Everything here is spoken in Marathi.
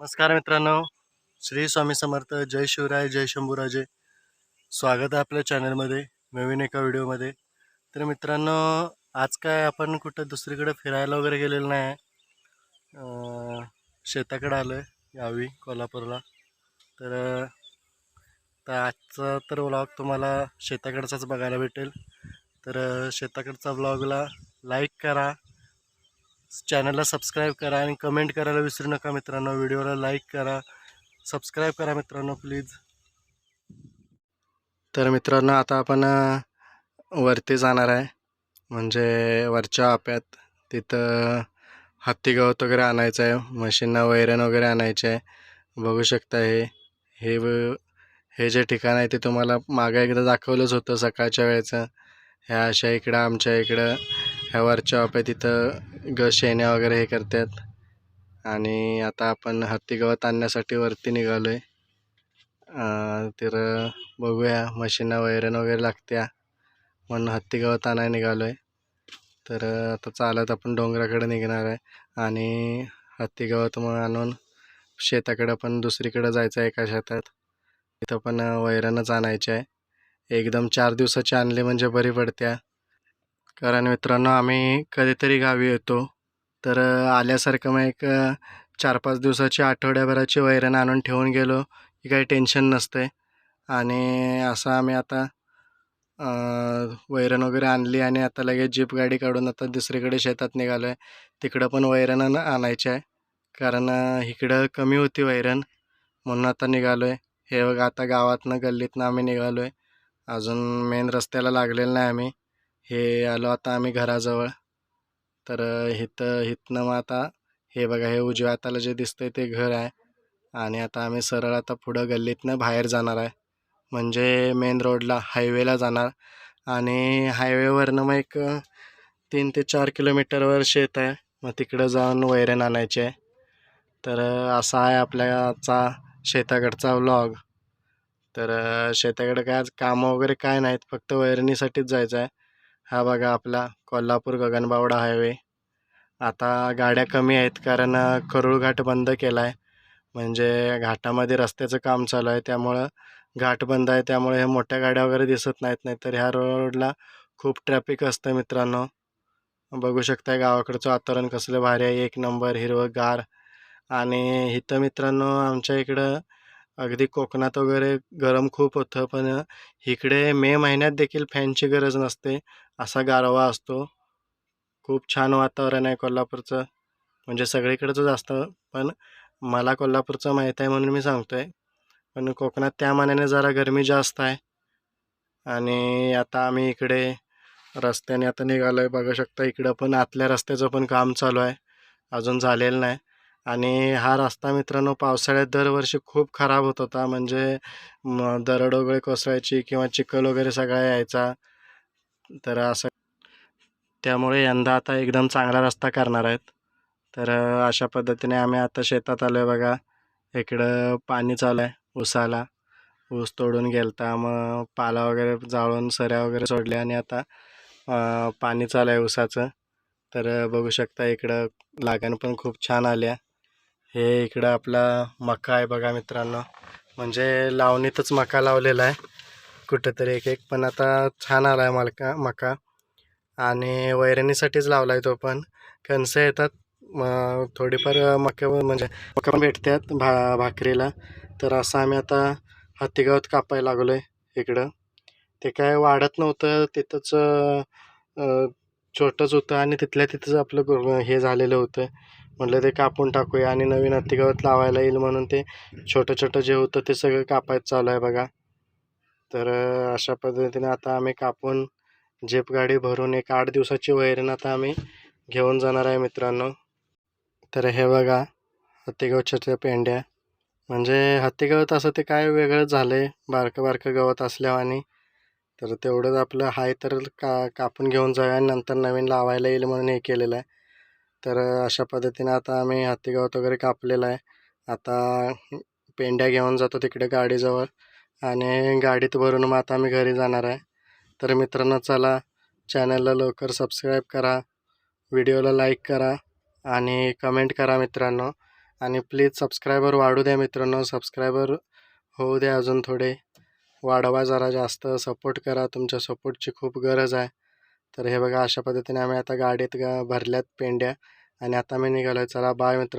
नमस्कार मित्रांनो. श्री स्वामी समर्थ जय शिवराय जय शंभूराजे. स्वागत आहे आपल्या चॅनलमध्ये नवीन एका व्हिडिओमध्ये. तर मित्रांनो आज काय आपण कुठं दुसरीकडे फिरायला वगैरे गेलेलं नाही. आहे शेताकडे आलो आहे गावी कोल्हापूरला. तर तर आजचा तर व्लॉग तुम्हाला शेताकडचाच बघायला भेटेल. तर शेताकडचा ब्लॉगला लाईक करा. चॅनलला सबस्क्राईब करा आणि कमेंट करायला विसरू नका मित्रांनो. व्हिडिओला लाईक करा. सबस्क्राईब करा मित्रांनो प्लीज. तर मित्रांनो आता आपण वरती जाणार आहे. म्हणजे वरच्या आप्यात तिथं हत्ती गवत वगैरे आणायचं आहे. म्हशींना वैरण वगैरे आणायचे आहे. बघू शकता हे. हे व- हे जे ठिकाण आहे ते तुम्हाला मागं एकदा दाखवलंच होतं सकाळच्या वेळेचं. ह्या अशा इकडं आमच्या इकडं ह्या वरच्या आप्या तिथं ग शेण्या वगैरे हे करतात. आणि आता आपण हत्ती गवत आणण्यासाठी वरती निघालो आहे तर बघूया मशीनं वैरण वगैरे लागत्या म्हणून हत्ती गवत आणायला निघालो आहे तर आता चालत आपण डोंगराकडे निघणार आहे. आणि हत्ती गवत मग आणून शेताकडं पण दुसरीकडं जायचं आहे एका शेतात. तिथं पण वैरणच आणायचे आहे. एकदम चार दिवसाची आणली म्हणजे बरी पडत्या. कारण मित्रांनो आम्ही कधीतरी गावी येतो. तर आल्यासारखं मग एक चार पाच दिवसाची आठवड्याभराची वैरण आणून ठेवून गेलो की काही टेन्शन नसते आणि असं आम्ही आता वैरण वगैरे आणली आणि आता लगेच जीप गाडी काढून आता दुसरीकडे शेतात निघालो आहे तिकडं पण वैरण आण- आहे. कारण इकडं कमी होती वैरण. म्हणून आता निघालो आहे हे बघा आता गावातनं गल्लीतनं आम्ही निघालो आहे अजून मेन रस्त्याला लागलेलं नाही आम्ही. हे आलो आता आम्ही घराजवळ. तर इथं इथनं मग आता हे बघा हे उजव्या हाताला जे दिसतंय ते घर आहे. आणि आता आम्ही सरळ आता पुढं गल्लीतनं बाहेर जाणार आहे. म्हणजे मेन रोडला हायवेला जाणार. आणि हायवेवरनं मग एक तीन ते चार किलोमीटरवर शेत आहे. मग तिकडं जाऊन वैरण आणायचे आहे. तर असा आहे आपल्याचा शेताकडचा व्लॉग तर शेताकडं शेताकडे काय आज कामं वगैरे काय नाहीत. फक्त वैरणीसाठीच जायचं आहे. हा बघा आपला कोल्हापूर गगनबावडा हायवे आता गाड्या कमी आहेत कारण करूळ घाट बंद केला आहे म्हणजे घाटामध्ये रस्त्याचं काम चालू आहे. त्यामुळं घाट बंद आहे. त्यामुळे ह्या मोठ्या गाड्या वगैरे दिसत नाहीत. नाही तर ह्या रोडला खूप ट्रॅफिक असतं मित्रांनो. बघू शकताय गावाकडचं वातावरण कसलं भारी आहे. एक नंबर हिरवंगार आणि इथं मित्रांनो आमच्या इकडं अगदी कोकणात वगैरे गरम खूप होतं. पण इकडे मे महिन्यात देखील फॅनची गरज नसते. असा गारवा असतो. खूप छान वातावरण आहे कोल्हापूरचं. म्हणजे सगळीकडचंच असतं पण मला कोल्हापूरचं माहीत आहे म्हणून मी सांगतो आहे पण कोकणात त्या मानाने जरा गरमी जास्त आहे. आणि आता आम्ही इकडे रस्त्याने आता निघालो आहे बघू शकता इकडं पण आतल्या रस्त्याचं पण काम चालू आहे. अजून झालेलं नाही. आणि हा रस्ता मित्रांनो पावसाळ्यात दरवर्षी खूप खराब होत होता. म्हणजे म दरड वगैरे कोसळायची किंवा चिखल वगैरे सगळा यायचा. तर असं त्यामुळे यंदा आता एकदम चांगला रस्ता करणार आहेत. तर अशा पद्धतीने आम्ही आता शेतात आलो आहे बघा. इकडं पाणी चालू आहे ऊसाला. ऊस तोडून गेलता. मग पाला वगैरे जाळून सऱ्या वगैरे सोडल्या आणि आता पाणी चालू आहे ऊसाचं. तर बघू शकता इकडं लागण पण खूप छान आल्या हे इकडं आपला मका आहे बघा मित्रांनो. म्हणजे लावणीतच मका लावलेला आहे. कुठंतरी एक एक पण आता छान आला आहे मलका मका. आणि वैरणीसाठीच लावला आहे तो पण. कणसं येतात मग थोडीफार मका म्हणजे मका पण भेटतात भा भाकरीला. तर असं आम्ही आता हत्तीगावत कापायला लागलो आहे इकडं. ते काय वाढत नव्हतं तिथंच छोटंच होतं आणि तिथल्या तिथंच आपलं हे झालेलं होतं. म्हटलं ते कापून टाकूया आणि नवीन हत्तीगावत लावायला येईल म्हणून ते छोटं छोटं जे होतं ते सगळं कापायचं चालू आहे बघा. तर अशा पद्धतीने आता आम्ही कापून जीप गाडी भरून एक आठ दिवसाची वैरण आता आम्ही घेऊन जाणार आहे मित्रांनो. तर हे बघा हत्तीगावच्या त्या पेंड्या. म्हणजे हत्तीगवत असं ते काय वेगळंच झालं आहे बारकं बारकं गवत असल्यावानी. तर तेवढंच आपलं हाय तर का कापून घेऊन जाऊया आणि नंतर नवीन लावायला येईल म्हणून हे केलेलं आहे. तर अशा पद्धतीने आता आम्ही हत्तीगवत वगैरे कापलेलं आहे. आता पेंड्या घेऊन जातो तिकडे गाडीजवळ. आणि गाडीत भरून मग आता आम्ही घरी जाणार आहे. तर मित्रांनो चला चॅनलला लवकर सबस्क्राईब करा व्हिडिओला लाईक करा आणि कमेंट करा मित्रांनो. आणि प्लीज सबस्क्रायबर वाढू द्या मित्रांनो. सबस्क्रायबर होऊ द्या अजून थोडे. वाढवा जरा जास्त. सपोर्ट करा. तुमच्या सपोर्टची खूप गरज आहे. तर हे बघा अशा पद्धतीने आम्ही आता गाडीत गा भरल्यात पेंड्या. आणि आता मी निघालो आहे चला बाय मित्र